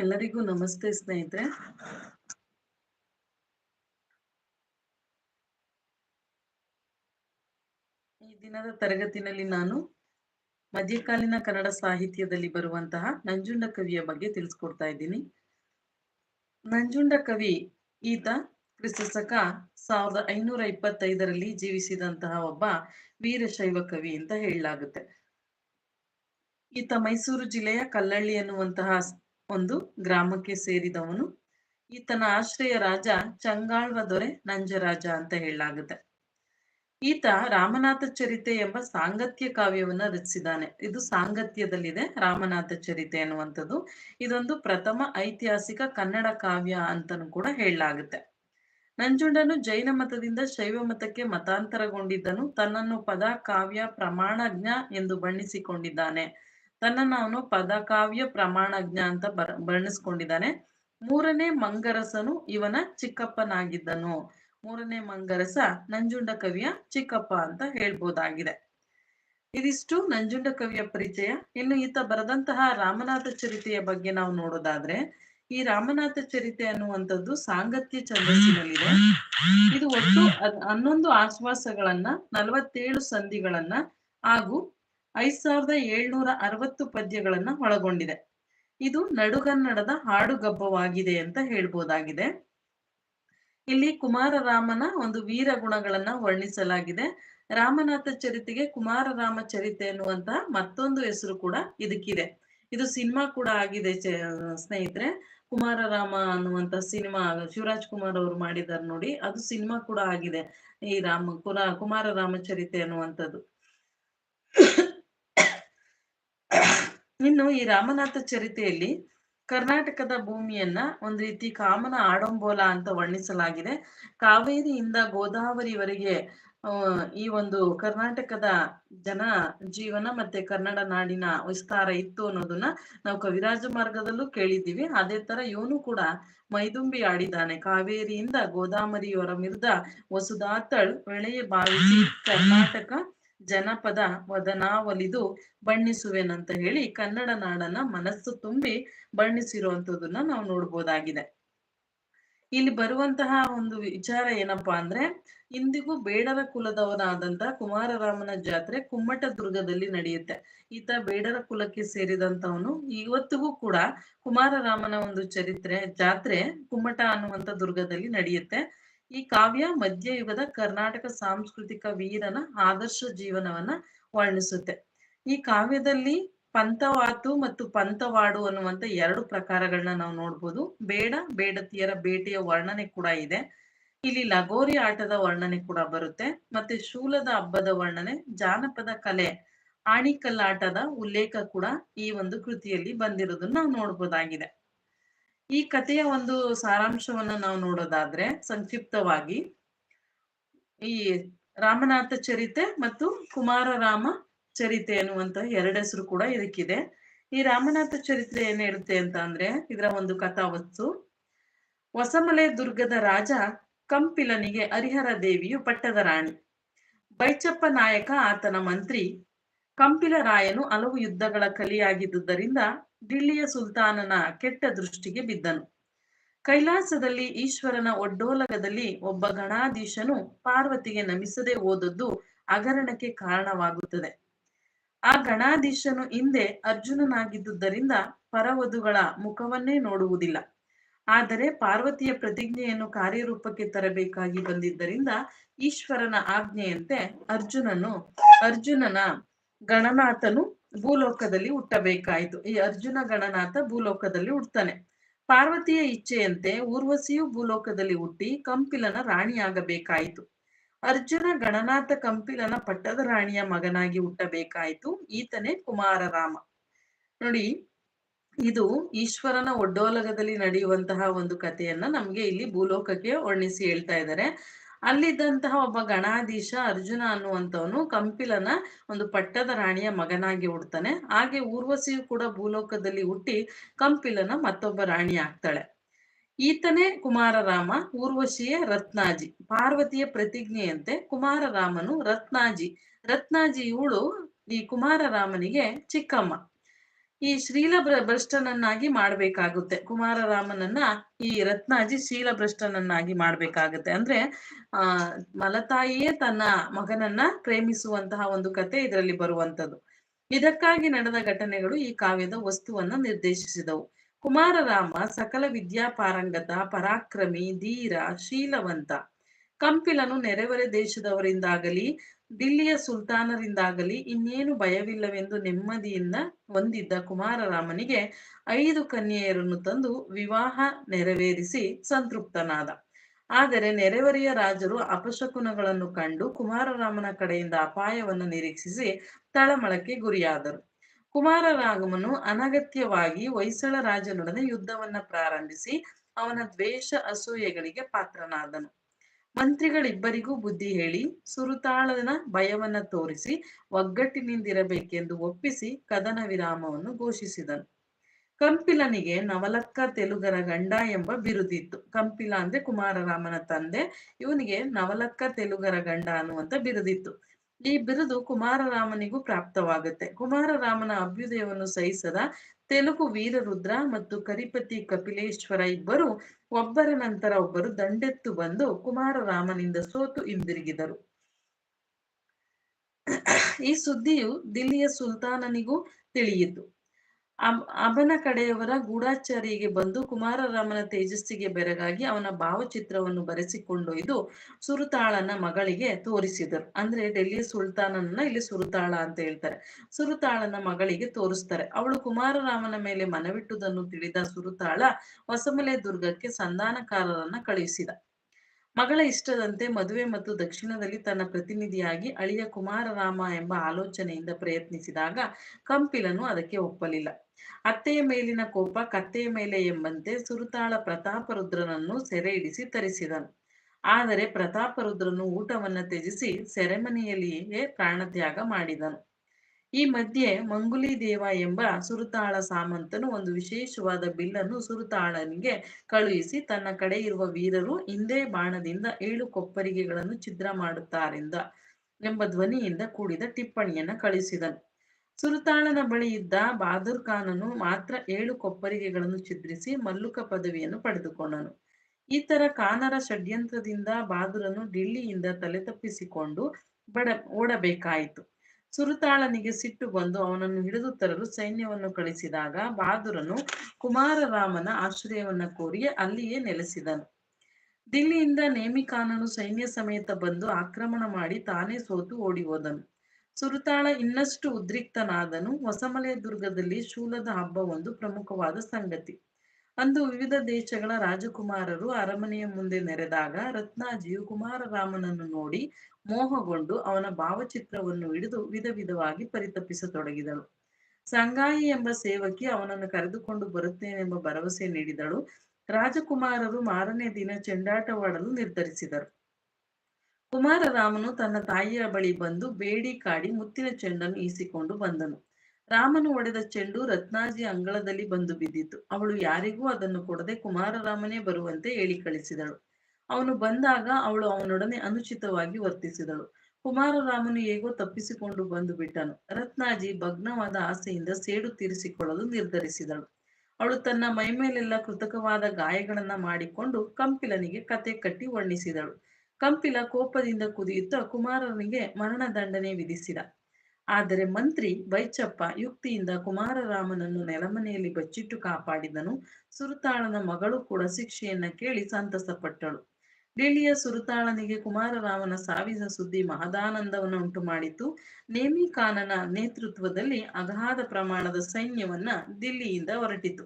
ಎಲ್ಲರಿಗೂ ನಮಸ್ತೆ ಸ್ನೇಹಿತರೆ. ಈ ದಿನದ ತರಗತಿನಲ್ಲಿ ನಾನು ಮಧ್ಯಕಾಲೀನ ಕನ್ನಡ ಸಾಹಿತ್ಯದಲ್ಲಿ ಬರುವಂತಹ ನಂಜುಂಡ ಕವಿಯ ಬಗ್ಗೆ ತಿಳಿಸ್ಕೊಡ್ತಾ ಇದ್ದೀನಿ. ನಂಜುಂಡ ಕವಿ ಈತ ಕ್ರಿಸ್ತಶಕ ಸಾವಿರದ ಐನೂರ ಇಪ್ಪತ್ತೈದರಲ್ಲಿ ಜೀವಿಸಿದಂತಹ ಒಬ್ಬ ವೀರಶೈವ ಕವಿ ಅಂತ ಹೇಳಲಾಗುತ್ತೆ. ಈತ ಮೈಸೂರು ಜಿಲ್ಲೆಯ ಕಲ್ಲಳ್ಳಿ ಎನ್ನುವಂತಹ ಒಂದು ಗ್ರಾಮಕ್ಕೆ ಸೇರಿದವನು. ಈತನ ಆಶ್ರಯ ರಾಜ ಚಂಗಾಳ್ವ ದೊರೆ ನಂಜರಾಜ ಅಂತ ಹೇಳಲಾಗುತ್ತೆ. ಈತ ರಾಮನಾಥ ಚರಿತೆ ಎಂಬ ಸಾಂಗತ್ಯ ಕಾವ್ಯವನ್ನ ರಚಿಸಿದ್ದಾನೆ. ಇದು ಸಾಂಗತ್ಯದಲ್ಲಿದೆ, ರಾಮನಾಥ ಚರಿತೆ ಅನ್ನುವಂಥದ್ದು ಇದೊಂದು ಪ್ರಥಮ ಐತಿಹಾಸಿಕ ಕನ್ನಡ ಕಾವ್ಯ ಅಂತನೂ ಕೂಡ ಹೇಳಲಾಗುತ್ತೆ. ನಂಜುಂಡನು ಜೈನ ಮತದಿಂದ ಶೈವ ಮತಕ್ಕೆ ಮತಾಂತರಗೊಂಡಿದ್ದನು. ತನ್ನನ್ನು ಪದ, ಕಾವ್ಯ ಪ್ರಮಾಣಜ್ಞ ಎಂದು ಬಣ್ಣಿಸಿಕೊಂಡಿದ್ದಾನೆ. ತನ್ನನ್ನು ಅವನು ಪದಕಾವ್ಯ ಪ್ರಮಾಣಜ್ಞ ಅಂತ ಬರ್ ಬರ್ಣಿಸ್ಕೊಂಡಿದ್ದಾನೆ ಮೂರನೇ ಮಂಗರಸನು ಇವನ ಚಿಕ್ಕಪ್ಪನಾಗಿದ್ದನು. ಮೂರನೇ ಮಂಗರಸ ನಂಜುಂಡ ಕವಿಯ ಚಿಕ್ಕಪ್ಪ ಅಂತ ಹೇಳ್ಬೋದಾಗಿದೆ. ಇದಿಷ್ಟು ನಂಜುಂಡ ಕವಿಯ ಪರಿಚಯ. ಇನ್ನು ಈತ ಬರೆದಂತಹ ರಾಮನಾಥ ಚರಿತೆಯ ಬಗ್ಗೆ ನಾವು ನೋಡೋದಾದ್ರೆ, ಈ ರಾಮನಾಥ ಚರಿತೆ ಅನ್ನುವಂಥದ್ದು ಸಾಂಗತ್ಯ ಛಂದಸ್ಸಿನಲ್ಲಿದೆ. ಇದು ಒಟ್ಟು ಹನ್ನೊಂದು ಆಶ್ವಾಸಗಳನ್ನ, ನಲವತ್ತೇಳು ಸಂಧಿಗಳನ್ನ ಹಾಗೂ ಐದ್ ಸಾವಿರದ ಏಳ್ನೂರ ಅರವತ್ತು ಪದ್ಯಗಳನ್ನ ಒಳಗೊಂಡಿದೆ. ಇದು ನಡುಗನ್ನಡದ ಹಾಡುಗಬ್ಬವಾಗಿದೆ ಅಂತ ಹೇಳ್ಬೋದಾಗಿದೆ. ಇಲ್ಲಿ ಕುಮಾರರಾಮನ ಒಂದು ವೀರ ಗುಣಗಳನ್ನ ವರ್ಣಿಸಲಾಗಿದೆ. ರಾಮನಾಥ ಚರಿತೆಗೆ ಕುಮಾರರಾಮ ಚರಿತೆ ಎನ್ನುವಂತಹ ಮತ್ತೊಂದು ಹೆಸರು ಕೂಡ ಇದಕ್ಕಿದೆ. ಇದು ಸಿನಿಮಾ ಕೂಡ ಆಗಿದೆ ಸ್ನೇಹಿತರೆ. ಕುಮಾರರಾಮ ಅನ್ನುವಂತ ಸಿನಿಮಾ, ಶಿವರಾಜ್ ಕುಮಾರ್ ಅವರು ಮಾಡಿದಾರೆ ನೋಡಿ, ಅದು ಸಿನಿಮಾ ಕೂಡ ಆಗಿದೆ. ಈ ರಾಮ ಕುಮಾರ ಕುಮಾರರಾಮ ಚರಿತೆ ಅನ್ನುವಂಥದ್ದು. ಇನ್ನು ಈ ರಾಮನಾಥ ಚರಿತೆಯಲ್ಲಿ ಕರ್ನಾಟಕದ ಭೂಮಿಯನ್ನ ಒಂದು ರೀತಿ ಕಾಮನ ಆಡಂಬೋಲ ಅಂತ ವರ್ಣಿಸಲಾಗಿದೆ. ಕಾವೇರಿಯಿಂದ ಗೋದಾವರಿವರೆಗೆ ಈ ಒಂದು ಕರ್ನಾಟಕದ ಜನ ಜೀವನ ಮತ್ತೆ ಕನ್ನಡ ನಾಡಿನ ವಿಸ್ತಾರ ಇತ್ತು ಅನ್ನೋದನ್ನ ನಾವು ಕವಿರಾಜ ಮಾರ್ಗದಲ್ಲೂ ಕೇಳಿದ್ದೀವಿ. ಅದೇ ತರ ಇವನು ಕೂಡ ಮೈದುಂಬಿ ಆಡಿದ್ದಾನೆ. ಕಾವೇರಿಯಿಂದ ಗೋದಾವರಿಯವರ ಮಿರ್ದ ವಸುದಾತಳ್ ಬೆಳೆಯ ಭಾವಿಸಿ ಕರ್ನಾಟಕ ಜನಪದ ವದನಾವಲಿದು ಬಣ್ಣಿಸುವೆನಂತ ಹೇಳಿ ಕನ್ನಡ ನಾಡನ್ನ ಮನಸ್ಸು ತುಂಬಿ ಬಣ್ಣಿಸಿರುವಂತದನ್ನ ನಾವು ನೋಡ್ಬೋದಾಗಿದೆ. ಇಲ್ಲಿ ಬರುವಂತಹ ಒಂದು ವಿಚಾರ ಏನಪ್ಪಾ ಅಂದ್ರೆ, ಇಂದಿಗೂ ಬೇಡರ ಕುಲದವನಾದಂತ ಕುಮಾರರಾಮನ ಜಾತ್ರೆ ಕುಮ್ಮಟ ದುರ್ಗದಲ್ಲಿ ನಡೆಯುತ್ತೆ. ಈತ ಬೇಡರ ಕುಲಕ್ಕೆ ಸೇರಿದಂತವನು ಇವತ್ತಿಗೂ ಕೂಡ ಕುಮಾರರಾಮನ ಒಂದು ಚರಿತ್ರೆ, ಜಾತ್ರೆ ಕುಮ್ಮಟ ಅನ್ನುವಂತ ದುರ್ಗದಲ್ಲಿ ನಡೆಯುತ್ತೆ. ಈ ಕಾವ್ಯ ಮಧ್ಯಯುಗದ ಕರ್ನಾಟಕ ಸಾಂಸ್ಕೃತಿಕ ವೀರನ ಆದರ್ಶ ಜೀವನವನ್ನ ವರ್ಣಿಸುತ್ತೆ. ಈ ಕಾವ್ಯದಲ್ಲಿ ಪಂಥವಾತು ಮತ್ತು ಪಂಥವಾಡು ಅನ್ನುವಂತ ಎರಡು ಪ್ರಕಾರಗಳನ್ನ ನಾವು ನೋಡ್ಬೋದು. ಬೇಡ, ಬೇಡತಿಯರ ಬೇಟೆಯ ವರ್ಣನೆ ಕೂಡ ಇದೆ. ಇಲ್ಲಿ ಲಗೋರಿ ಆಟದ ವರ್ಣನೆ ಕೂಡ ಬರುತ್ತೆ. ಮತ್ತೆ ಶೂಲದ ಹಬ್ಬದ ವರ್ಣನೆ, ಜಾನಪದ ಕಲೆ, ಆಣಿಕಲ್ಲಾಟದ ಉಲ್ಲೇಖ ಕೂಡ ಈ ಒಂದು ಕೃತಿಯಲ್ಲಿ ಬಂದಿರೋದನ್ನ ನಾವು ನೋಡ್ಬೋದಾಗಿದೆ. ಈ ಕಥೆಯ ಒಂದು ಸಾರಾಂಶವನ್ನ ನಾವು ನೋಡೋದಾದ್ರೆ ಸಂಕ್ಷಿಪ್ತವಾಗಿ ಈ ರಾಮನಾಥ ಚರಿತೆ ಮತ್ತು ಕುಮಾರರಾಮ ಚರಿತೆ ಅನ್ನುವಂತ ಎರಡೆಸರು ಕೂಡ ಇದಕ್ಕಿದೆ. ಈ ರಾಮನಾಥ ಚರಿತ್ರೆ ಏನ್ ಹೇಳುತ್ತೆ ಅಂತ ಅಂದ್ರೆ ಇದರ ಒಂದು ಕಥಾವಸ್ತು. ಹೊಸಮಲೆ ದುರ್ಗದ ರಾಜ ಕಂಪಿಲನಿಗೆ ಹರಿಹರ ದೇವಿಯು ಪಟ್ಟದ ರಾಣಿ. ಬೈಚಪ್ಪ ನಾಯಕ ಆತನ ಮಂತ್ರಿ ಕಂಪಿಲ ರಾಯನು ಹಲವು ಯುದ್ಧಗಳ ಕಲಿಯಾಗಿದ್ದುದರಿಂದ ದಿಲ್ಲಿಯ ಸುಲ್ತಾನನ ಕೆಟ್ಟ ದೃಷ್ಟಿಗೆ ಬಿದ್ದನು. ಕೈಲಾಸದಲ್ಲಿ ಈಶ್ವರನ ಒಡ್ಡೋಲಗದಲ್ಲಿ ಒಬ್ಬ ಗಣಾಧೀಶನು ಪಾರ್ವತಿಗೆ ನಮಿಸದೆ ಹೋದದ್ದು ಹಗರಣಕ್ಕೆ ಕಾರಣವಾಗುತ್ತದೆ. ಆ ಗಣಾಧೀಶನು ಹಿಂದೆ ಅರ್ಜುನನಾಗಿದ್ದುದರಿಂದ ಪರವಧುಗಳ ಮುಖವನ್ನೇ ನೋಡುವುದಿಲ್ಲ. ಆದರೆ ಪಾರ್ವತಿಯ ಪ್ರತಿಜ್ಞೆಯನ್ನು ಕಾರ್ಯರೂಪಕ್ಕೆ ತರಬೇಕಾಗಿ ಬಂದಿದ್ದರಿಂದ ಈಶ್ವರನ ಆಜ್ಞೆಯಂತೆ ಅರ್ಜುನನು ಅರ್ಜುನನ ಗಣನಾಥನು ಭೂಲೋಕದಲ್ಲಿ ಹುಟ್ಟಬೇಕಾಯಿತು. ಈ ಅರ್ಜುನ ಗಣನಾಥ ಭೂಲೋಕದಲ್ಲಿ ಹುಟ್ಟತಾನೆ ಪಾರ್ವತಿಯ ಇಚ್ಛೆಯಂತೆ ಊರ್ವಶಿಯು ಭೂಲೋಕದಲ್ಲಿ ಹುಟ್ಟಿ ಕಂಪಿಲನ ರಾಣಿಯಾಗಬೇಕಾಯಿತು. ಅರ್ಜುನ ಗಣನಾಥ ಕಂಪಿಲನ ಪಟ್ಟದ ರಾಣಿಯ ಮಗನಾಗಿ ಹುಟ್ಟಬೇಕಾಯಿತು. ಈತನೇ ಕುಮಾರರಾಮ ನೋಡಿ, ಇದು ಈಶ್ವರನ ಒಡ್ಡೋಲಗದಲ್ಲಿ ನಡೆಯುವಂತಹ ಒಂದು ಕಥೆಯನ್ನ ನಮ್ಗೆ ಇಲ್ಲಿ ಭೂಲೋಕಕ್ಕೆ ವರ್ಣಿಸಿ ಹೇಳ್ತಾ ಇದ್ದಾರೆ. ಅಲ್ಲಿದ್ದಂತಹ ಒಬ್ಬ ಗಣಾಧೀಶ ಅರ್ಜುನ ಅನ್ನುವಂಥವನು ಕಂಪಿಲನ ಒಂದು ಪಟ್ಟದ ರಾಣಿಯ ಮಗನಾಗಿ ಹುಡ್ತಾನೆ. ಹಾಗೆ ಊರ್ವಶಿಯು ಕೂಡ ಭೂಲೋಕದಲ್ಲಿ ಹುಟ್ಟಿ ಕಂಪಿಲನ ಮತ್ತೊಬ್ಬ ರಾಣಿ ಆಗ್ತಾಳೆ. ಈತನೇ ಕುಮಾರರಾಮ ಊರ್ವಶಿಯೇ ರತ್ನಾಜಿ. ಪಾರ್ವತಿಯ ಪ್ರತಿಜ್ಞೆಯಂತೆ ಕುಮಾರರಾಮನು ರತ್ನಾಜಿ. ರತ್ನಾಜಿ ಇವಳು ಈ ಕುಮಾರರಾಮನಿಗೆ ಚಿಕ್ಕಮ್ಮ. ಈ ಭ್ರ- ಭ್ರಷ್ಟನನ್ನಾಗಿ ಮಾಡ್ಬೇಕಾಗುತ್ತೆ. ಕುಮಾರರಾಮನನ್ನ ಈ ರತ್ನಾಜಿ ಶೀಲ ಭ್ರಷ್ಟನನ್ನಾಗಿ ಮಾಡ್ಬೇಕಾಗುತ್ತೆ. ಅಂದ್ರೆ, ಆ, ಮಲತಾಯಿಯೇ ತನ್ನ ಮಗನನ್ನ ಪ್ರೇಮಿಸುವಂತಹ ಒಂದು ಕತೆ ಇದರಲ್ಲಿ ಬರುವಂತದ್ದು ಇದಕ್ಕಾಗಿ ನಡೆದ ಘಟನೆಗಳು ಈ ಕಾವ್ಯದ ವಸ್ತುವನ್ನ ನಿರ್ದೇಶಿಸಿದವು. ಕುಮಾರರಾಮ ಸಕಲ ವಿದ್ಯಾಪಾರಂಗತ, ಪರಾಕ್ರಮಿ, ಧೀರ, ಶೀಲವಂತ. ಕಂಪಿಲನು ನೆರೆವರೆ ದೇಶದವರಿಂದಾಗಲಿ ದಿಲ್ಲಿಯ ಸುಲ್ತಾನರಿಂದಾಗಲಿ ಇನ್ನೇನು ಭಯವಿಲ್ಲವೆಂದು ನೆಮ್ಮದಿಯಿಂದ ಹೊಂದಿದ್ದ ಕುಮಾರರಾಮನಿಗೆ ಐದು ಕನ್ಯೆಯರನ್ನು ತಂದು ವಿವಾಹ ನೆರವೇರಿಸಿ ಸಂತೃಪ್ತನಾದ. ಆದರೆ ನೆರೆವರಿಯ ರಾಜರು ಅಪಶಕುನಗಳನ್ನು ಕಂಡು ಕುಮಾರರಾಮನ ಕಡೆಯಿಂದ ಅಪಾಯವನ್ನು ನಿರೀಕ್ಷಿಸಿ ತಳಮಳಕ್ಕೆ ಗುರಿಯಾದರು. ಕುಮಾರರಾಮನು ಅನಗತ್ಯವಾಗಿ ಹೊಯ್ಸಳ ರಾಜನೊಡನೆ ಯುದ್ಧವನ್ನ ಪ್ರಾರಂಭಿಸಿ ಅವನ ದ್ವೇಷ ಅಸೂಯೆಗಳಿಗೆ ಪಾತ್ರನಾದನು. ಮಂತ್ರಿಗಳಿಬ್ಬರಿಗೂ ಬುದ್ಧಿ ಹೇಳಿ ಸುರುತಾಳನ ಭಯವನ್ನ ತೋರಿಸಿ ಒಗ್ಗಟ್ಟಿನಿಂದಿರಬೇಕೆಂದು ಒಪ್ಪಿಸಿ ಕದನ ವಿರಾಮವನ್ನು ಘೋಷಿಸಿದನು. ಕಂಪಿಲನಿಗೆ ನವಲಕ್ಕ ತೆಲುಗರ ಗಂಡ ಎಂಬ ಬಿರುದಿತ್ತು. ಕಂಪಿಲ ಅಂದ್ರೆ ಕುಮಾರರಾಮನ ತಂದೆ. ಇವನಿಗೆ ನವಲಕ್ಕ ತೆಲುಗರ ಗಂಡ ಅನ್ನುವಂತ ಬಿರುದಿತ್ತು. ಈ ಬಿರುದು ಕುಮಾರರಾಮನಿಗೂ ಪ್ರಾಪ್ತವಾಗುತ್ತೆ. ಕುಮಾರರಾಮನ ಅಭ್ಯುದಯವನ್ನು ಸಹಿಸದ ತೆಲುಗು ವೀರರುದ್ರ ಮತ್ತು ಕರಿಪತಿ ಕಪಿಲೇಶ್ವರ ಇಬ್ಬರು ಒಬ್ಬರ ನಂತರ ಒಬ್ಬರು ದಂಡೆತ್ತು ಬಂದು ಕುಮಾರರಾಮನಿಂದ ಸೋತು ಹಿಂದಿರುಗಿದರು. ಈ ಸುದ್ದಿಯು ದಿಲ್ಲಿಯ ಸುಲ್ತಾನನಿಗೂ ತಿಳಿಯಿತು. ಅವನ ಕಡೆಯವರ ಗೂಢಾಚಾರಿಗೆ ಬಂದು ಕುಮಾರರಾಮನ ತೇಜಸ್ಸಿಗೆ ಬೆರಗಾಗಿ ಅವನ ಭಾವಚಿತ್ರವನ್ನು ಬರೆಸಿಕೊಂಡೊಯ್ದು ಸುರುತಾಳನ ಮಗಳಿಗೆ ತೋರಿಸಿದರು. ಅಂದ್ರೆ ಡೆಲ್ಲಿಯ ಸುಲ್ತಾನನ್ನ ಇಲ್ಲಿ ಸುರುತಾಳ ಅಂತ ಹೇಳ್ತಾರೆ. ಸುರುತಾಳನ ಮಗಳಿಗೆ ತೋರಿಸ್ತಾರೆ. ಅವಳು ಕುಮಾರರಾಮನ ಮೇಲೆ ಮನವಿಟ್ಟುದನ್ನು ತಿಳಿದ ಸುರುತಾಳ ಹೊಸಮಲೆ ದುರ್ಗಕ್ಕೆ ಸಂಧಾನಕಾರರನ್ನ ಕಳುಹಿಸಿದ. ಮಗಳ ಇಷ್ಟದಂತೆ ಮದುವೆ ಮತ್ತು ದಕ್ಷಿಣದಲ್ಲಿ ತನ್ನ ಪ್ರತಿನಿಧಿಯಾಗಿ ಅಳಿಯ ಕುಮಾರರಾಮ ಎಂಬ ಆಲೋಚನೆಯಿಂದ ಪ್ರಯತ್ನಿಸಿದಾಗ ಕಂಪಿಲನು ಅದಕ್ಕೆ ಒಪ್ಪಲಿಲ್ಲ. ಅತ್ತೆಯ ಮೇಲಿನ ಕೋಪ ಕತ್ತೆಯ ಮೇಲೆ ಎಂಬಂತೆ ಸುರುತಾಳ ಪ್ರತಾಪರುದ್ರನನ್ನು ಸೆರೆ ಹಿಡಿಸಿ ತರಿಸಿದನು. ಆದರೆ ಪ್ರತಾಪರುದ್ರನು ಊಟವನ್ನ ತ್ಯಜಿಸಿ ಸೆರೆಮನೆಯಲ್ಲಿಯೇ ಪ್ರಾಣತ್ಯಾಗ ಮಾಡಿದನು. ಈ ಮಧ್ಯೆ ಮಂಗುಲಿ ದೇವ ಎಂಬ ಸುರುತಾಳ ಸಾಮಂತನು ಒಂದು ವಿಶೇಷವಾದ ಬಿಲ್ಲನ್ನು ಸುರುತಾಳನಿಗೆ ಕಳುಹಿಸಿ ತನ್ನ ಕಡೆ ಇರುವ ವೀರರು ಹಿಂದೆ ಬಾಣದಿಂದ ಏಳು ಕೊಪ್ಪರಿಗೆಗಳನ್ನು ಛಿದ್ರ ಮಾಡುತ್ತಾರೆಂದ ಎಂಬ ಧ್ವನಿಯಿಂದ ಕೂಡಿದ ಟಿಪ್ಪಣಿಯನ್ನು ಕಳುಹಿಸಿದನು ಸುರುತಾಳನ ಬಳಿ ಇದ್ದ ಬಹಾದೂರ್ ಖಾನನು ಮಾತ್ರ ಏಳು ಕೊಪ್ಪರಿಗೆಗಳನ್ನು ಛಿದ್ರಿಸಿ ಮಲ್ಲುಕ ಪದವಿಯನ್ನು ಪಡೆದುಕೊಂಡನು. ಈ ತರ ಕಾನರ ಷಡ್ಯಂತ್ರದಿಂದ ಬಹಾದೂರನು ಡಿಲ್ಲಿಯಿಂದ ತಲೆ ತಪ್ಪಿಸಿಕೊಂಡು ಬಡ ಓಡಬೇಕಾಯಿತು. ಸುರುತಾಳನಿಗೆ ಸಿಟ್ಟು ಬಂದು ಅವನನ್ನು ಹಿಡಿದು ತರಲು ಸೈನ್ಯವನ್ನು ಕಳಿಸಿದಾಗ ಬಹಾದೂರನು ಕುಮಾರರಾಮನ ಆಶ್ರಯವನ್ನ ಕೋರಿ ಅಲ್ಲಿಯೇ ನೆಲೆಸಿದನು. ದಿಲ್ಲಿಯಿಂದ ನೇಮಿಕಾನನು ಸೈನ್ಯ ಸಮೇತ ಬಂದು ಆಕ್ರಮಣ ಮಾಡಿ ತಾನೇ ಸೋತು ಓಡಿ ಹೋದನು ಸುರುತಾಳ ಇನ್ನಷ್ಟು ಉದ್ರಿಕ್ತನಾದನು. ಹೊಸಮಲೆ ದುರ್ಗದಲ್ಲಿ ಶೂಲದ ಹಬ್ಬ ಒಂದು ಪ್ರಮುಖವಾದ ಸಂಗತಿ. ಅಂದು ವಿವಿಧ ದೇಶಗಳ ರಾಜಕುಮಾರರು ಅರಮನೆಯ ಮುಂದೆ ನೆರೆದಾಗ ರತ್ನಾಜಿಯು ಕುಮಾರರಾಮನನ್ನು ನೋಡಿ ಮೋಹಗೊಂಡು ಅವನ ಭಾವಚಿತ್ರವನ್ನು ಹಿಡಿದು ವಿಧ ವಿಧವಾಗಿ ಪರಿತಪಿಸತೊಡಗಿದಳು. ಸಂಗಾಯಿ ಎಂಬ ಸೇವಕಿ ಅವನನ್ನು ಕರೆದುಕೊಂಡು ಬರುತ್ತೇನೆಂಬ ಭರವಸೆ ನೀಡಿದಳು. ರಾಜಕುಮಾರರು ಮಾರನೇ ದಿನ ಚೆಂಡಾಟವಾಡಲು ನಿರ್ಧರಿಸಿದರು. ಕುಮಾರರಾಮನು ತನ್ನ ತಾಯಿಯ ಬಳಿ ಬಂದು ಬೇಡಿ ಕಾಡಿ ಮುತ್ತಿನ ಚೆಂಡನ್ನು ಈಸಿಕೊಂಡು ಬಂದನು. ರಾಮನು ಒಡೆದ ಚೆಂಡು ರತ್ನಾಜಿ ಅಂಗಳದಲ್ಲಿ ಬಂದು ಬಿದ್ದಿತು. ಅವಳು ಯಾರಿಗೂ ಅದನ್ನು ಕೊಡದೆ ಕುಮಾರರಾಮನೇ ಬರುವಂತೆ ಹೇಳಿ ಕಳಿಸಿದಳು. ಅವನು ಬಂದಾಗ ಅವಳು ಅವನೊಡನೆ ಅನುಚಿತವಾಗಿ ವರ್ತಿಸಿದಳು. ಕುಮಾರರಾಮನು ಹೇಗೋ ತಪ್ಪಿಸಿಕೊಂಡು ಬಂದು ಬಿಟ್ಟನು. ರತ್ನಾಜಿ ಭಗ್ನವಾದ ಆಸೆಯಿಂದ ಸೇಡು ತೀರಿಸಿಕೊಳ್ಳಲು ನಿರ್ಧರಿಸಿದಳು. ಅವಳು ತನ್ನ ಮೈಮೇಲೆಲ್ಲ ಕೃತಕವಾದ ಗಾಯಗಳನ್ನ ಮಾಡಿಕೊಂಡು ಕಂಪಿಲನಿಗೆ ಕತೆ ಕಟ್ಟಿ ವರ್ಣಿಸಿದಳು. ಕಂಪಿಲ ಕೋಪದಿಂದ ಕುದಿಯುತ್ತಾ ಕುಮಾರನಿಗೆ ಮರಣದಂಡನೆ ವಿಧಿಸಿದ. ಆದರೆ ಮಂತ್ರಿ ಬೈಚಪ್ಪ ಯುಕ್ತಿಯಿಂದ ಕುಮಾರರಾಮನನ್ನು ನೆಲಮನೆಯಲ್ಲಿ ಬಚ್ಚಿಟ್ಟು ಕಾಪಾಡಿದನು. ಸುರುತಾಳನ ಮಗಳು ಕೂಡ ಶಿಕ್ಷೆಯನ್ನ ಕೇಳಿ ಸಂತಸಪಟ್ಟಳು. ಡಿಲ್ಲಿಯ ಸುರುತಾಳನಿಗೆ ಕುಮಾರರಾಮನ ಸಾವಿನ ಸುದ್ದಿ ಮಹದಾನಂದವನ್ನು ಉಂಟು ಮಾಡಿತು. ನೇಮಿ ಖಾನನ ನೇತೃತ್ವದಲ್ಲಿ ಅಗಾಧ ಪ್ರಮಾಣದ ಸೈನ್ಯವನ್ನ ದಿಲ್ಲಿಯಿಂದ ಹೊರಟಿತು.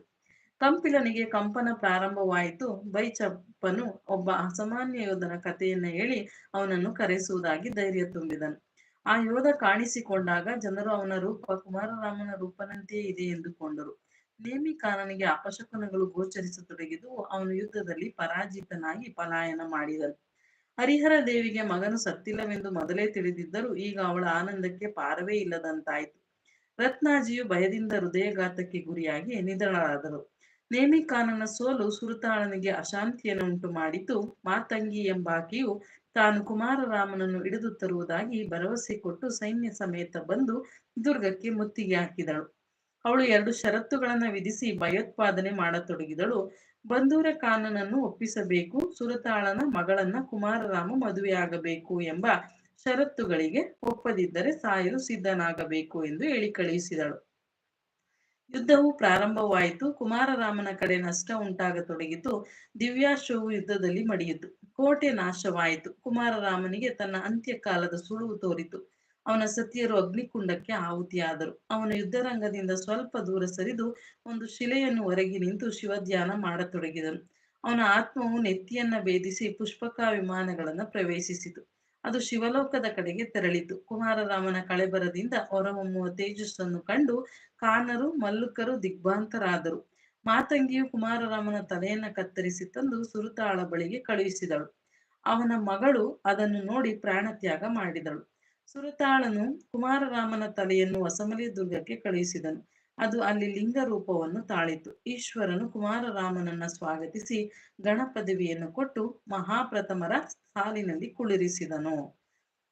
ಕಂಪಿಲನಿಗೆ ಕಂಪನ ಪ್ರಾರಂಭವಾಯಿತು. ಬೈಚಪ್ಪನು ಒಬ್ಬ ಅಸಾಮಾನ್ಯ ಯೋಧನ ಕಥೆಯನ್ನ ಹೇಳಿ ಅವನನ್ನು ಕರೆಸುವುದಾಗಿ ಧೈರ್ಯ ತುಂಬಿದನು. ಆ ಯೋಧ ಕಾಣಿಸಿಕೊಂಡಾಗ ಜನರು ಅವನ ರೂಪ ಕುಮಾರರಾಮನ ರೂಪನಂತೆಯೇ ಇದೆ ಎಂದುಕೊಂಡರು. ನೇಮಿಕಾನನಿಗೆ ಅಪಶಕನಗಳು ಗೋಚರಿಸತೊಡಗಿದವು ಅವನು ಯುದ್ಧದಲ್ಲಿ ಪರಾಜಿತನಾಗಿ ಪಲಾಯನ ಮಾಡಿದನು. ಹರಿಹರ ದೇವಿಗೆ ಮಗನು ಸತ್ತಿಲ್ಲವೆಂದು ಮೊದಲೇ ತಿಳಿದಿದ್ದರೂ ಈಗ ಅವಳ ಆನಂದಕ್ಕೆ ಪಾರವೇ ಇಲ್ಲದಂತಾಯಿತು. ರತ್ನಾಜಿಯು ಭಯದಿಂದ ಹೃದಯಘಾತಕ್ಕೆ ಗುರಿಯಾಗಿ ನಿಧನರಾದರು ನೇಮಿಕಾನನ ಸೋಲು ಸುರತಾಳನಿಗೆ ಅಶಾಂತಿಯನ್ನು ಉಂಟು ಮಾಡಿತು ಮಾತಂಗಿ ಎಂಬಾಕೆಯು ತಾನು ಕುಮಾರರಾಮನನ್ನು ಹಿಡಿದು ತರುವುದಾಗಿ ಭರವಸೆ ಕೊಟ್ಟು ಸೈನ್ಯ ಸಮೇತ ಬಂದು ದುರ್ಗಕ್ಕೆ ಮುತ್ತಿಗೆ ಹಾಕಿದಳು. ಅವಳು ಎರಡು ಷರತ್ತುಗಳನ್ನು ವಿಧಿಸಿ ಭಯೋತ್ಪಾದನೆ ಮಾಡತೊಡಗಿದಳು. ಬಂದೂರ ಖಾನನನ್ನು ಒಪ್ಪಿಸಬೇಕು, ಸುರತಾಳನ ಮಗಳನ್ನ ಕುಮಾರರಾಮ ಮದುವೆಯಾಗಬೇಕು ಎಂಬ ಷರತ್ತುಗಳಿಗೆ ಒಪ್ಪದಿದ್ದರೆ ಸಾಯಲು ಸಿದ್ಧನಾಗಬೇಕು ಎಂದು ಹೇಳಿ ಕಳುಹಿಸಿದಳು. ಯುದ್ಧವು ಪ್ರಾರಂಭವಾಯಿತು. ಕುಮಾರರಾಮನ ಕಡೆ ನಷ್ಟ ಉಂಟಾಗತೊಡಗಿತು. ದಿವ್ಯಾಶ್ವವು ಯುದ್ಧದಲ್ಲಿ ಮಡಿಯಿತು. ಕೋಟೆ ನಾಶವಾಯಿತು. ಕುಮಾರರಾಮನಿಗೆ ತನ್ನ ಅಂತ್ಯಕಾಲದ ಸುಳುವು ತೋರಿತು. ಅವನ ಸತಿಯರು ಅಗ್ನಿಕುಂಡಕ್ಕೆ ಆಹುತಿಯಾದರು. ಅವನು ಯುದ್ಧರಂಗದಿಂದ ಸ್ವಲ್ಪ ದೂರ ಸರಿದು ಒಂದು ಶಿಲೆಯನ್ನು ಹೊರಗಿ ನಿಂತು ಶಿವಧ್ಯಾನ ಮಾಡತೊಡಗಿದನು. ಅವನ ಆತ್ಮವು ನೆತ್ತಿಯನ್ನ ಭೇದಿಸಿ ಪುಷ್ಪಕ ವಿಮಾನಗಳನ್ನ ಪ್ರವೇಶಿಸಿತು. ಅದು ಶಿವಲೋಕದ ಕಡೆಗೆ ತೆರಳಿತು. ಕುಮಾರರಾಮನ ಕಳೆಬರದಿಂದ ಹೊರಹೊಮ್ಮುವ ತೇಜಸ್ಸನ್ನು ಕಂಡು ಕಾನರು, ಮಲ್ಲುಕರು ದಿಗ್ಭಾಂತರಾದರು ಮಾತಂಗಿಯು ಕುಮಾರರಾಮನ ತಲೆಯನ್ನ ಕತ್ತರಿಸಿ ತಂದು ಸುರುತಾಳ ಬಳಿಗೆ ಕಳುಹಿಸಿದಳು. ಅವನ ಮಗಳು ಅದನ್ನು ನೋಡಿ ಪ್ರಾಣತ್ಯಾಗ ಮಾಡಿದಳು. ಸುರತಾಳನು ಕುಮಾರರಾಮನ ತಲೆಯನ್ನು ಹೊಸಮಲಿ ದುರ್ಗಕ್ಕೆ ಕಳುಹಿಸಿದನು. ಅದು ಅಲ್ಲಿ ಲಿಂಗ ರೂಪವನ್ನು ತಾಳಿತು. ಈಶ್ವರನು ಕುಮಾರರಾಮನನ್ನ ಸ್ವಾಗತಿಸಿ ಗಣಪದವಿಯನ್ನು ಕೊಟ್ಟು ಮಹಾಪ್ರಥಮರ ಸಾಲಿನಲ್ಲಿ ಕುಳಿರಿಸಿದನು.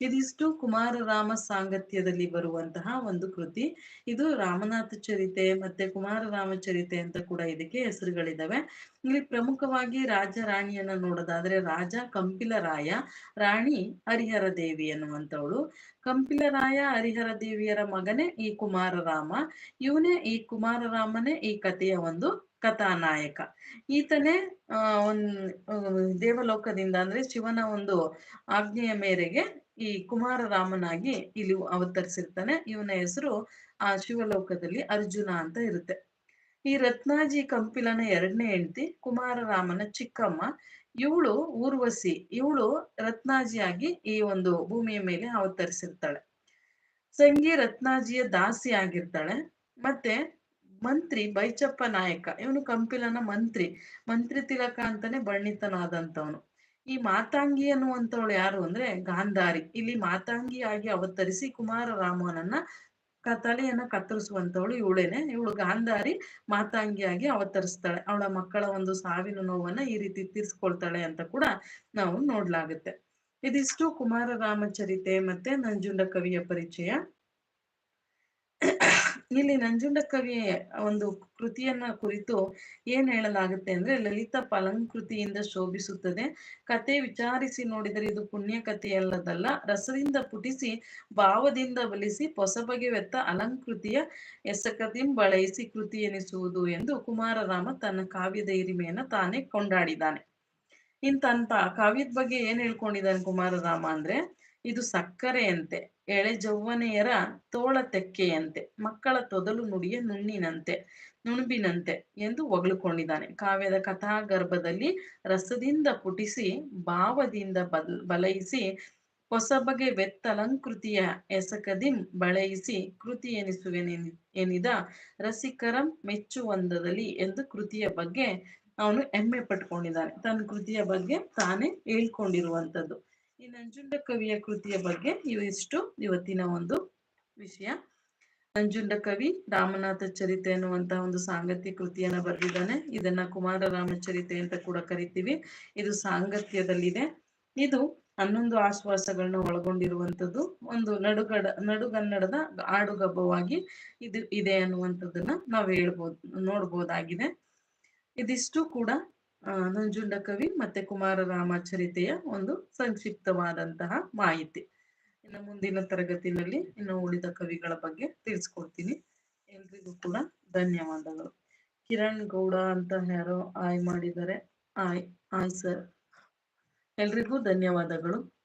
ಇದಿಷ್ಟು ಕುಮಾರರಾಮ ಸಾಂಗತ್ಯದಲ್ಲಿ ಬರುವಂತಹ ಒಂದು ಕೃತಿ. ಇದು ರಾಮನಾಥ ಚರಿತೆ ಮತ್ತೆ ಕುಮಾರರಾಮ ಚರಿತೆ ಅಂತ ಕೂಡ ಇದಕ್ಕೆ ಹೆಸರುಗಳಿದಾವೆ. ಇಲ್ಲಿ ಪ್ರಮುಖವಾಗಿ ರಾಜ ರಾಣಿಯನ್ನ ನೋಡೋದಾದ್ರೆ ರಾಜ ಕಂಪಿಲರಾಯ, ರಾಣಿ ಹರಿಹರ ದೇವಿ ಅನ್ನುವಂಥವಳು ಕಂಪಿಲರಾಯ ಹರಿಹರ ದೇವಿಯರ ಮಗನೇ ಈ ಕುಮಾರರಾಮ, ಇವನೇ ಈ ಕುಮಾರರಾಮನೇ ಈ ಕಥೆಯ ಒಂದು ಕಥಾನಾಯಕ. ಈತನೇ, ಆ, ಒಂದ್ ದೇವಲೋಕದಿಂದ ಅಂದ್ರೆ ಶಿವನ ಒಂದು ಆಜ್ಞೆಯ ಮೇರೆಗೆ ಈ ಕುಮಾರರಾಮನಾಗಿ ಇಲ್ಲಿ ಅವತರಿಸಿರ್ತಾನೆ. ಇವನ ಹೆಸರು ಆ ಶಿವಲೋಕದಲ್ಲಿ ಅರ್ಜುನ ಅಂತ ಇರುತ್ತೆ. ಈ ರತ್ನಾಜಿ ಕಂಪಿಲನ ಎರಡನೇ ಹೆಂಡತಿ ಕುಮಾರರಾಮನ ಚಿಕ್ಕಮ್ಮ. ಇವಳು ಊರ್ವಶಿ, ಇವಳು ರತ್ನಾಜಿಯಾಗಿ ಈ ಒಂದು ಭೂಮಿಯ ಮೇಲೆ ಅವತರಿಸಿರ್ತಾಳೆ. ಸಂಗಿ ರತ್ನಾಜಿಯ ದಾಸಿ ಆಗಿರ್ತಾಳೆ. ಮತ್ತೆ ಮಂತ್ರಿ ಬೈಚಪ್ಪ ನಾಯಕ, ಇವನು ಕಂಪಿಲನ ಮಂತ್ರಿ ಮಂತ್ರಿ ತಿಲಕ ಅಂತಾನೆ ಬಣ್ಣಿತನಾದಂತವನು ಈ ಮಾತಾಂಗಿ ಅನ್ನುವಂಥವಳು ಯಾರು ಅಂದ್ರೆ ಗಾಂಧಾರಿ. ಇಲ್ಲಿ ಮಾತಾಂಗಿಯಾಗಿ ಅವತರಿಸಿ ಕುಮಾರರಾಮನನ್ನ ಕ ತಲೆಯನ್ನ ಕತ್ತರಿಸುವಂತವಳು ಇವಳೇನೆ. ಇವಳು ಗಾಂಧಾರಿ ಮಾತಾಂಗಿಯಾಗಿ ಅವತರಿಸ್ತಾಳೆ. ಅವಳ ಮಕ್ಕಳ ಒಂದು ಸಾವಿನ ನೋವನ್ನ ಈ ರೀತಿ ತೀರ್ಸ್ಕೊಳ್ತಾಳೆ ಅಂತ ಕೂಡ ನಾವು ನೋಡ್ಲಾಗುತ್ತೆ. ಇದಿಷ್ಟು ಕುಮಾರ ಚರಿತೆ ಮತ್ತೆ ನಂಜುಂಡ ಕವಿಯ ಪರಿಚಯ. ಇಲ್ಲಿ ನಂಜುಂಡ ಕವಿ ಒಂದು ಕೃತಿಯನ್ನ ಕುರಿತು ಏನ್ ಹೇಳಲಾಗುತ್ತೆ ಅಂದ್ರೆ, ಲಲಿತ ಫಲಂಕೃತಿಯಿಂದ ಶೋಭಿಸುತ್ತದೆ. ಕತೆ ವಿಚಾರಿಸಿ ನೋಡಿದರೆ ಇದು ಪುಣ್ಯ ಕಥೆಯಲ್ಲದಲ್ಲ ರಸದಿಂದ ಪುಟಿಸಿ, ಭಾವದಿಂದ ಬಲಿಸಿ, ಪೊಸಬಗೆ ವೆತ್ತ ಅಲಂಕೃತಿಯ ಎಸಕದಿಂ ಬಳಯಿಸಿ ಕೃತಿ ಎನಿಸುವುದು ಎಂದು ಕುಮಾರರಾಮ ತನ್ನ ಕಾವ್ಯದ ಹಿರಿಮೆಯನ್ನ ತಾನೇ ಕೊಂಡಾಡಿದ್ದಾನೆ. ಇಂತಂತ ಕಾವ್ಯದ ಬಗ್ಗೆ ಏನ್ ಹೇಳ್ಕೊಂಡಿದ್ದಾನೆ ಕುಮಾರರಾಮ ಅಂದ್ರೆ ಇದು ಸಕ್ಕರೆಯಂತೆ, ಎಳೆ ಜೌವನೆಯರ ತೋಳ ತೆಕ್ಕೆಯಂತೆ, ಮಕ್ಕಳ ತೊದಲು ನುಡಿಯ ನುಣ್ಣಿನಂತೆ, ನುಣುಬಿನಂತೆ ಎಂದು ಹೊಗಳಿಕೊಂಡಿದ್ದಾನೆ. ಕಾವ್ಯದ ಕಥಾಗರ್ಭದಲ್ಲಿ ರಸದಿಂದ ಪುಟಿಸಿ ಭಾವದಿಂದ ಬಲ್ ಬಲಯಿಸಿ ಹೊಸ ಬಗೆ ವೆತ್ತಲಂಕೃತಿಯ ಎಸಕದಿಂ ಬಳಯಿಸಿ ಕೃತಿ ಎನಿಸುವೆನೆ, ಎನಿದ ರಸಿಕರಂ ಮೆಚ್ಚುವಂದದಲ್ಲಿ ಎಂದು ಕೃತಿಯ ಬಗ್ಗೆ ಅವನು ಹೆಮ್ಮೆ ಪಟ್ಕೊಂಡಿದ್ದಾನೆ ತನ್ನ ಕೃತಿಯ ಬಗ್ಗೆ ತಾನೇ ಹೇಳ್ಕೊಂಡಿರುವಂಥದ್ದು. ಈ ನಂಜುಂಡ ಕವಿಯ ಕೃತಿಯ ಬಗ್ಗೆ ಇವಿಷ್ಟು ಇವತ್ತಿನ ಒಂದು ವಿಷಯ. ನಂಜುಂಡ ಕವಿ ರಾಮನಾಥ ಚರಿತೆ ಅನ್ನುವಂತಹ ಒಂದು ಸಾಂಗತ್ಯ ಕೃತಿಯನ್ನ ಬರೆದಿದ್ದಾನೆ. ಇದನ್ನ ಕುಮಾರರಾಮ ಚರಿತೆ ಅಂತ ಕೂಡ ಕರಿತೀವಿ. ಇದು ಸಾಂಗತ್ಯದಲ್ಲಿದೆ. ಇದು ಹನ್ನೊಂದು ಆಶ್ವಾಸಗಳನ್ನ ಒಳಗೊಂಡಿರುವಂತದ್ದು ಒಂದು ನಡುಗಡ, ನಡುಗನ್ನಡದ ಆಡುಗಬ್ಬವಾಗಿ ಇದು ಇದೆ ಅನ್ನುವಂಥದ್ದನ್ನ ನಾವು ಹೇಳ್ಬೋದು, ನೋಡ್ಬೋದಾಗಿದೆ. ಇದಿಷ್ಟು ಕೂಡ ನಂಜುಂಡ ಕವಿ ಮತ್ತೆ ಕುಮಾರರಾಮ ಚರಿತೆಯ ಒಂದು ಸಂಕ್ಷಿಪ್ತವಾದಂತಹ ಮಾಹಿತಿ. ಇನ್ನು ಮುಂದಿನ ತರಗತಿನಲ್ಲಿ ಇನ್ನು ಉಳಿದ ಕವಿಗಳ ಬಗ್ಗೆ ತಿಳಿಸ್ಕೊಡ್ತೀನಿ. ಎಲ್ರಿಗೂ ಕೂಡ ಧನ್ಯವಾದಗಳು. ಕಿರಣ್ ಗೌಡ ಅಂತ ಯಾರೋ ಆಯ್ ಮಾಡಿದ್ದಾರೆ. ಆಯ್ ಆಯ್ ಸರ್. ಎಲ್ರಿಗೂ ಧನ್ಯವಾದಗಳು.